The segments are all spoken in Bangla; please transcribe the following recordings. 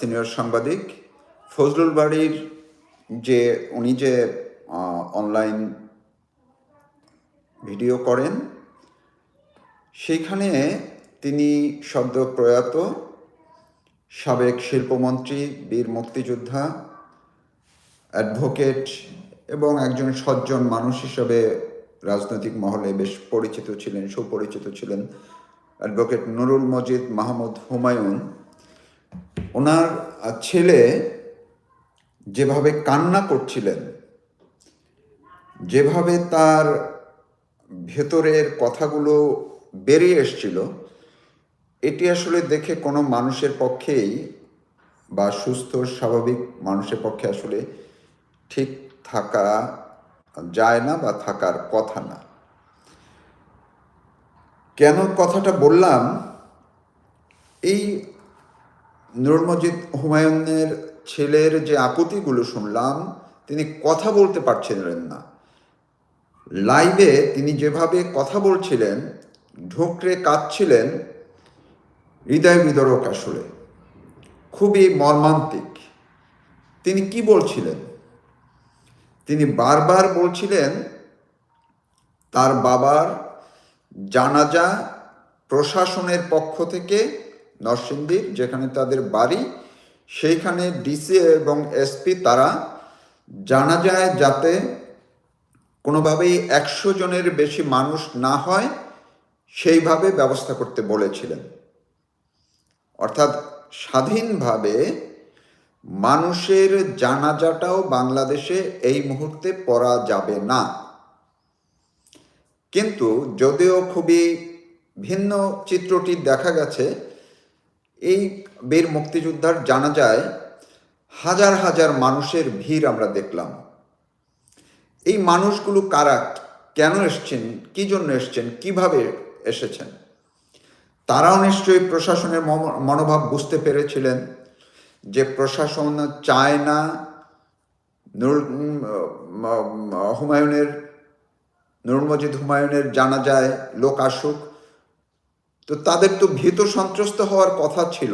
সিনিয়র সাংবাদিক। ফজলুল বাড়ির যে, উনি যে অনলাইন ভিডিও করেন, সেইখানে তিনি সদ্য প্রয়াত সাবেক শিল্পমন্ত্রী, বীর মুক্তিযোদ্ধা অ্যাডভোকেট এবং একজন সজ্জন মানুষ হিসেবে রাজনৈতিক মহলে বেশ পরিচিত ছিলেন, সুপরিচিত ছিলেন অ্যাডভোকেট নুরুল মজিদ মাহমুদ হুমায়ুন। ওনার ছেলে যেভাবে কান্না করছিলেন, যেভাবে তার ভেতরের কথাগুলো বেরিয়ে এসছিল, এটি আসলে দেখে কোনো মানুষের পক্ষেই বা সুস্থ, স্বাভাবিক মানুষের পক্ষে আসলে ঠিক থাকা যায় না বা থাকার কথা না। কেন কথাটা বললাম? এই নুরুল মজিদ হুমায়ুনের ছেলের যে আকুতিগুলো শুনলাম, তিনি কথা বলতে পারছিলেন না। লাইভে তিনি যেভাবে কথা বলছিলেন, ঢোকরে কাঁদছিলেন, হৃদয় বিদরক আসলে। খুবই মর্মান্তিক। তিনি কি বলছিলেন? তিনি বারবার বলছিলেন, তার বাবার জানাজা প্রশাসনের পক্ষ থেকে নরসিংদীর, যেখানে তাদের বাড়ি, সেইখানে ডিসি এবং এসপি তারা জানা যায় যাতে কোনোভাবেই একশো জনের বেশি মানুষ না হয়, সেইভাবে ব্যবস্থা করতে বলেছিলেন। অর্থাৎ স্বাধীনভাবে মানুষের জানাজাটাও বাংলাদেশে এই মুহূর্তে পড়া যাবে না। কিন্তু যদিও খুবই ভিন্ন চিত্রটি দেখা গেছে এই বীর মুক্তিযোদ্ধার জানা যায়, হাজার হাজার মানুষের ভিড় আমরা দেখলাম। এই মানুষগুলো কারা? কেন এসছেন? কি জন্য এসছেন? কীভাবে এসেছেন? তারাও নিশ্চয়ই প্রশাসনের মনোভাব বুঝতে পেরেছিলেন যে প্রশাসন চায় না হুমায়ুনের নুরুল মজিদ হুমায়ুনের জানা যায়, লোক আসুক তো তাদের তো ভীত সন্ত্রস্ত হওয়ার কথা ছিল।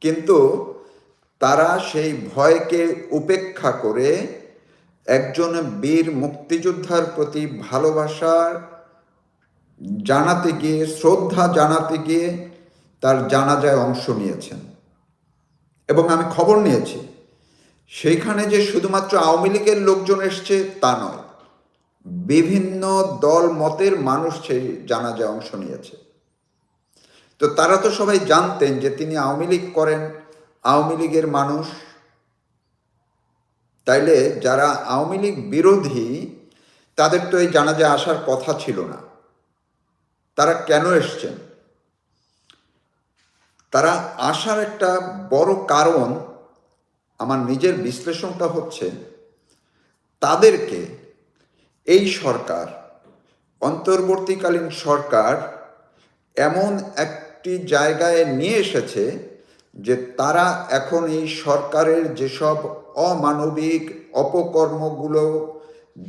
কিন্তু তারা সেই ভয়কে উপেক্ষা করে একজন বীর মুক্তিযোদ্ধার প্রতি ভালোবাসার জানাতে গিয়ে, শ্রদ্ধা জানাতে গিয়ে তার জানাজায় অংশ নিয়েছেন। এবং আমি খবর নিয়েছি, সেইখানে যে শুধুমাত্র আওয়ামী লীগের লোকজন এসছে তা নয় বিভিন্ন দল, মতের মানুষ সেই জানাজায় অংশ নিয়েছে। তো তারা তো সবাই জানতেন যে তিনি আওয়ামী লীগ করেন। আওয়ামী লীগের মানুষ তাইলে যারা আওয়ামী লীগ বিরোধী, তাদের তো এই জানাজায় আসার কথা ছিল না। তারা কেন এসছেন? তারা আসার একটা বড় কারণ আমার নিজের বিশ্লেষণটা হচ্ছে, তাদেরকে এই সরকার, অন্তর্বর্তীকালীন সরকার এমন একটি জায়গায় নিয়ে এসেছে যে তারা এখন এই সরকারের যেসব অমানবিক অপকর্মগুলো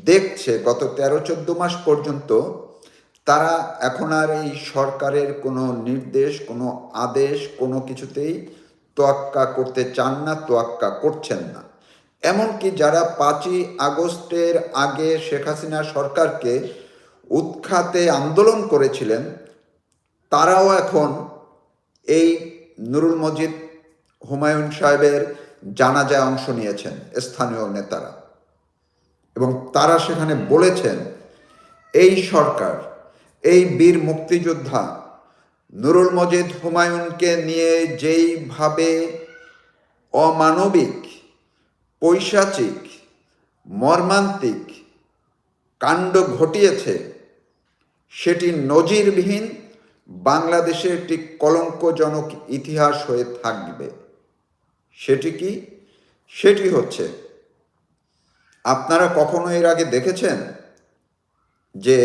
দেখছে গত তেরো চোদ্দ মাস পর্যন্ত, তারা এখন আর এই সরকারের কোনো নির্দেশ, কোনো আদেশ, কোনো কিছুতেই তোয়াক্কা করতে চান না, তোয়াক্কা করছেন না। এমনকি যারা পাঁচই আগস্টের আগে শেখ হাসিনা সরকারকে উৎখাতে আন্দোলন করেছিলেন, তারাও এখন এই নুরুল মজিদ, হুমায়ুন সাহেবের জানাজায় অংশ নিয়েছেন স্থানীয় নেতারা। এবং তারা সেখানে বলেছেন, এই সরকার, এই বীর মুক্তিযোদ্ধা নুরুল মজিদ হুমায়ুনকে নিয়ে যেইভাবে অমানবিক পৈশাচিক, মর্মান্তিক কাণ্ড ঘটিয়েছে। সেটি নজিরবিহীন বাংলাদেশে একটি কলঙ্কজনক ইতিহাস হয়ে থাকবে। সেটি কি? সেটি হচ্ছে, আপনারা কখনো এর আগে দেখেছেন যে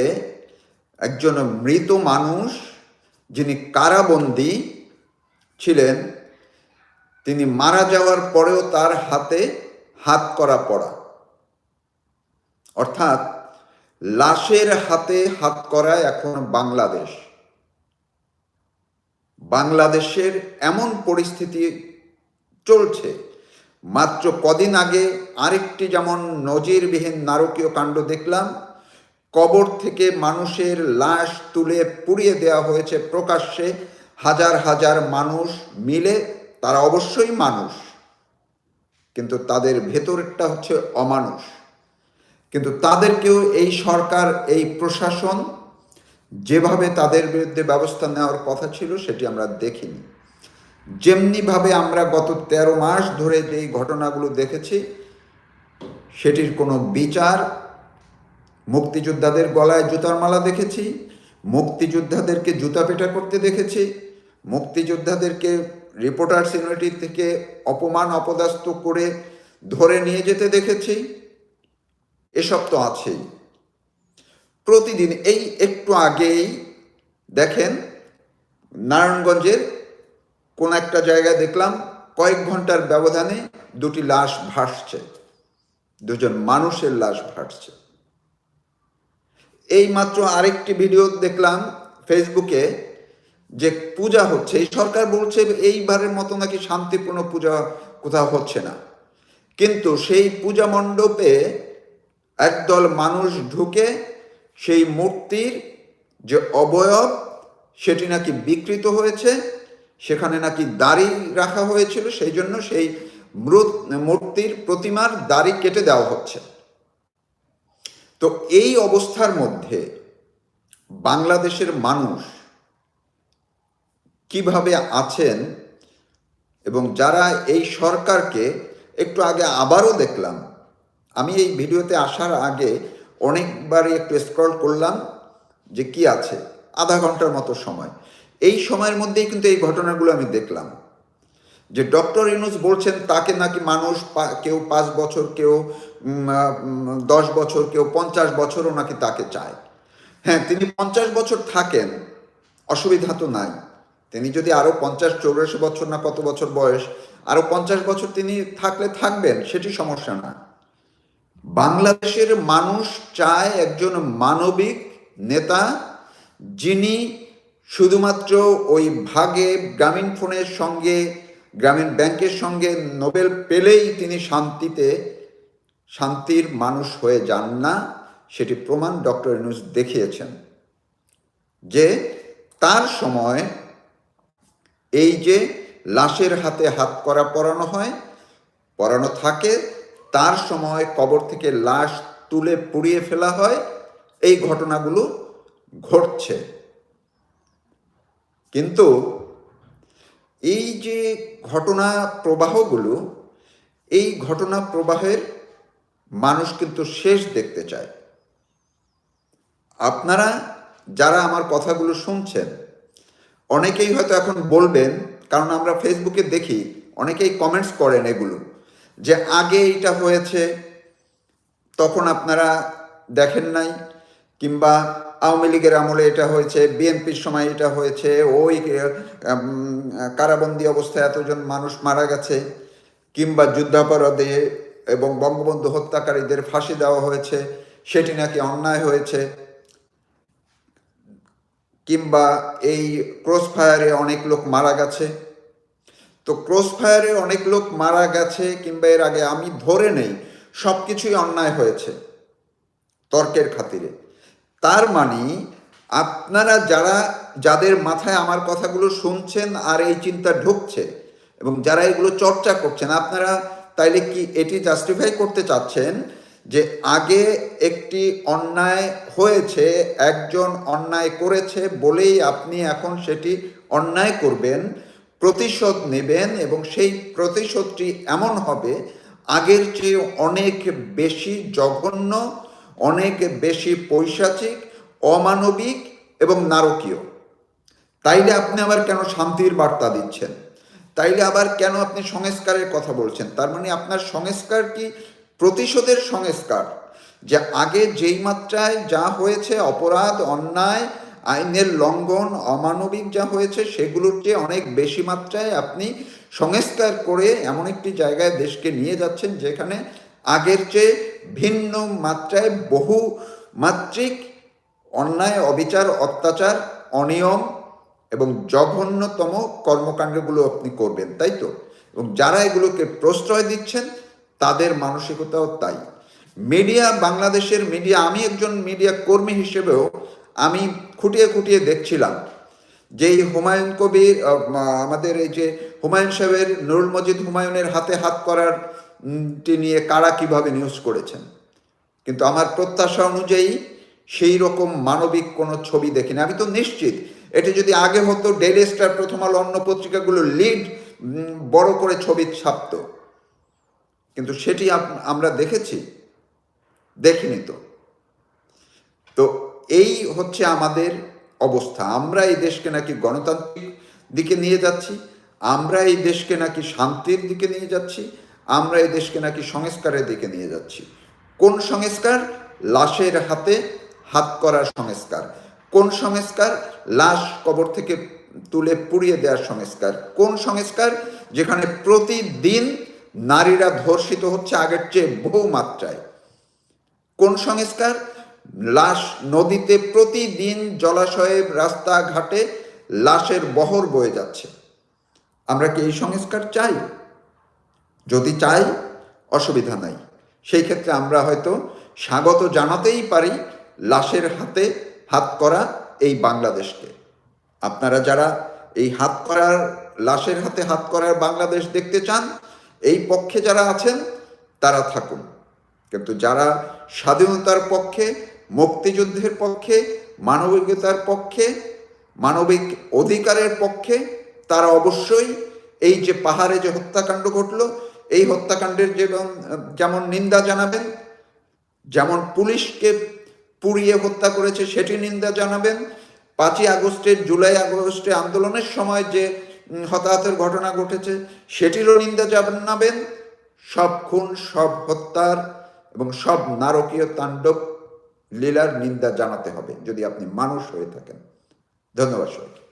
একজন মৃত মানুষ যিনি কারাবন্দী ছিলেন, তিনি মারা যাওয়ার পরেও তার হাতে হাত করা পড়া। অর্থাৎ, লাশের হাতে হাত করা এখন বাংলাদেশ। বাংলাদেশের এমন পরিস্থিতি চলছে। মাত্র কদিন আগে আরেকটি যেমন নজিরবিহীন নারকীয় কাণ্ড দেখলাম, কবর থেকে মানুষের লাশ তুলে পুড়িয়ে দেওয়া হয়েছে প্রকাশ্যে। হাজার হাজার মানুষ মিলে, তারা অবশ্যই মানুষ। কিন্তু তাদের ভেতরটা হচ্ছে অমানুষ। কিন্তু তাদেরকেও এই সরকার, এই প্রশাসন যেভাবে তাদের বিরুদ্ধে ব্যবস্থা নেওয়ার কথা ছিল, সেটি আমরা দেখিনি। যেমনিভাবে আমরা গত তেরো মাস ধরে যেই ঘটনাগুলো দেখেছি, সেটির কোনো বিচার, মুক্তিযোদ্ধাদের গলায় জুতার মালা দেখেছি, মুক্তিযোদ্ধাদেরকে জুতা পেটা করতে দেখেছি, মুক্তিযোদ্ধাদেরকে রিপোর্টার্স ইউনিটি থেকে অপমান অপদাস্ত করে ধরে নিয়ে যেতে দেখেছি। এসব তো আছেই। প্রতিদিন এই একটু আগেই দেখেন, নারায়ণগঞ্জের কোন একটা জায়গায় দেখলাম, কয়েক ঘণ্টার ব্যবধানে দুটি লাশ ভাসছে। দুজন মানুষের লাশ ভাসছে। এই মাত্র আরেকটি ভিডিও দেখলাম ফেসবুকে যে পূজা হচ্ছে, এই সরকার বলছে এইবারের মতো নাকি শান্তিপূর্ণ পূজা কোথাও হচ্ছে না। কিন্তু সেই পূজা মণ্ডপে একদল মানুষ ঢুকে সেই মূর্তির যে অবয়ব, সেটি নাকি বিকৃত হয়েছে, সেখানে নাকি দাড়ি রাখা হয়েছিল, সেই জন্য সেই মূর্তির প্রতিমার দাড়ি কেটে দেওয়া হচ্ছে। তো এই অবস্থার মধ্যে বাংলাদেশের মানুষ কীভাবে আছেন এবং যারা এই সরকারকে একটু আগে আবারও দেখলাম, আমি এই ভিডিওতে আসার আগে অনেকবারই একটু স্ক্রল করলাম যে কি আছে, আধা ঘণ্টার মতো সময়। এই সময়ের মধ্যেই কিন্তু এই ঘটনাগুলো আমি দেখলাম। যে ডক্টর ইউনুস বলছেন, তাকে নাকি মানুষ কেউ পাঁচ বছর, কেউ দশ বছর, কেউ পঞ্চাশ বছরও নাকি তাকে চায়। হ্যাঁ তিনি পঞ্চাশ বছর থাকেন, অসুবিধা তো নাই। তিনি যদি আরও পঞ্চাশ, চৌরাশি বছর না কত বছর বয়স, আরও পঞ্চাশ বছর তিনি থাকলে থাকবেন, সেটি সমস্যা না। বাংলাদেশের মানুষ চায় একজন মানবিক নেতা যিনি শুধুমাত্র ওই ভাগে, গ্রামীণ ফোনের সঙ্গে, গ্রামীণ ব্যাংকের সঙ্গে নোবেল পেলেই তিনি শান্তিতে, শান্তির মানুষ হয়ে যান না, সেটি প্রমাণ ডক্টর ইনুস দেখিয়েছেন যে তার সময় এই যে লাশের হাতে হাত করা পরানো হয়, পরানো থাকে, তার সময় কবর থেকে লাশ তুলে পুড়িয়ে ফেলা হয়, এই ঘটনাগুলো ঘটছে। কিন্তু এই যে ঘটনা প্রবাহগুলো, এই ঘটনা প্রবাহের মানুষ কিন্তু শেষ দেখতে চায়। আপনারা যারা আমার কথাগুলো শুনছেন অনেকেই হয়তো এখন বলবেন, কারণ আমরা ফেসবুকে দেখি, অনেকেই কমেন্টস করেন এগুলো, যে আগে এইটা হয়েছে, তখন আপনারা দেখেন নাই, কিংবা আওয়ামী লীগের আমলে এটা হয়েছে, বিএনপির সময় এটা হয়েছে, ওই কারাবন্দী অবস্থায় এতজন মানুষ মারা গেছে, কিংবা যুদ্ধাপরাধে এবং বঙ্গবন্ধু হত্যাকারীদের ফাঁসি দেওয়া হয়েছে, সেটি নাকি অন্যায় হয়েছে। কিংবা এই ক্রস ফায়ারে অনেক লোক মারা গেছে। তো ক্রস ফায়ারে অনেক লোক মারা গেছে কিংবা এর আগে আমি ধরে নেই সব কিছুই অন্যায় হয়েছে তর্কের খাতিরে। তার মানে আপনারা যারা, যাদের মাথায় আমার কথাগুলো শুনছেন আর এই চিন্তা ঢুকছে এবং যারা এগুলো চর্চা করছেন, আপনারা তাইলে কি এটি জাস্টিফাই করতে চাচ্ছেন যে আগে একটি অন্যায় হয়েছে, একজন অন্যায় করেছে বলেই আপনি এখন সেটি অন্যায় করবেন, প্রতিশোধ নেবেন এবং সেই প্রতিশোধটি এমন হবে, আগের চেয়ে অনেক বেশি জঘন্য, অনেক বেশি পৈশাচিক, অমানবিক এবং নারকীয়। তাইলে আপনি আবার কেন শান্তির বার্তা দিচ্ছেন? তাইলে আবার কেন আপনি সংস্কারের কথা বলছেন? তার মানে আপনার সংস্কার কি প্রতিশোধের সংস্কার, যে আগে যেই মাত্রায় যা হয়েছে অপরাধ, অন্যায়, আইনের লঙ্ঘন, অমানবিক যা হয়েছে, সেগুলোর চেয়ে অনেক বেশি মাত্রায় আপনি সংস্কার করে এমন একটি জায়গায় দেশকে নিয়ে যাচ্ছেন, যেখানে আগের চেয়ে ভিন্ন মাত্রায় বহু মাত্রিক অন্যায়, অবিচার, অত্যাচার, অনিয়ম এবং জঘন্যতম কর্মকাণ্ডগুলো আপনি করবেন, তাই তো? এবং যারা এগুলোকে প্রশ্রয় দিচ্ছেন তাদের মানসিকতাও তাই। মিডিয়া, বাংলাদেশের মিডিয়া, আমি একজন মিডিয়া কর্মী হিসেবেও আমি খুঁটিয়ে খুঁটিয়ে দেখছিলাম যে হুমায়ুন কবির আমাদের এই যে হুমায়ুন সাহেবের নুরুল মজিদ হুমায়ুনের হাতে হাত করার নিয়ে কারা কীভাবে নিউজ করেছেন। কিন্তু আমার প্রত্যাশা অনুযায়ী সেই রকম মানবিক কোনো ছবি দেখিনি। আমি তো নিশ্চিত, এটি যদি আগে হতো ডেইলি স্টার প্রথম আলো, অন্য পত্রিকাগুলো লিড বড় করে ছবি ছাপতো। কিন্তু সেটি আমরা দেখেছি, দেখিনি তো। তো এই হচ্ছে আমাদের অবস্থা। আমরা এই দেশকে নাকি গণতান্ত্রিক দিকে নিয়ে যাচ্ছি, আমরা এই দেশকে নাকি শান্তির দিকে নিয়ে যাচ্ছি, আমরা এই দেশকে নাকি সংস্কারের দিকে নিয়ে যাচ্ছি। কোন সংস্কার? লাশের হাতে হাত করার সংস্কার। কোন সংস্কার? লাশ কবর থেকে তুলে পুড়িয়ে দেওয়ার সংস্কার। কোন সংস্কার? যেখানে প্রতিদিন নারীরা ধর্ষিত হচ্ছে আগের চেয়ে বহু মাত্রায়। কোন সংস্কার? লাশ নদীতে প্রতিদিন জলাশয়ে রাস্তাঘাটে লাশের বহর বয়ে যাচ্ছে। আমরা কি এই সংস্কার চাই? যদি চাই, অসুবিধা নাই। সেই ক্ষেত্রে আমরা হয়তো স্বাগত জানাতেই পারি লাশের হাতে হাত করা এই বাংলাদেশকে। আপনারা যারা এই হাত করার, লাশের হাতে হাত করার বাংলাদেশ দেখতে চান এই পক্ষে যারা আছেন, তারা থাকুন। কিন্তু যারা স্বাধীনতার পক্ষে, মুক্তিযুদ্ধের পক্ষে, মানবিকতার পক্ষে, মানবিক অধিকারের পক্ষে, তারা অবশ্যই এই যে পাহাড়ে যে হত্যাকাণ্ড ঘটলো, এই হত্যাকাণ্ডের যেমন যেমন নিন্দা জানাবেন, যেমন পুলিশকে পুড়িয়ে হত্যা করেছে, সেটি নিন্দা জানাবেন। পাঁচই আগস্টের জুলাই আগস্টে আন্দোলনের সময় যে হতাহতের ঘটনা ঘটেছে, সেটিরও নিন্দা জানাবেন। সব খুন, সব হত্যার এবং সব নারকীয় তাণ্ডব লীলার নিন্দা জানাতে হবে, যদি আপনি মানুষ হয়ে থাকেন। ধন্যবাদ সবাইকে।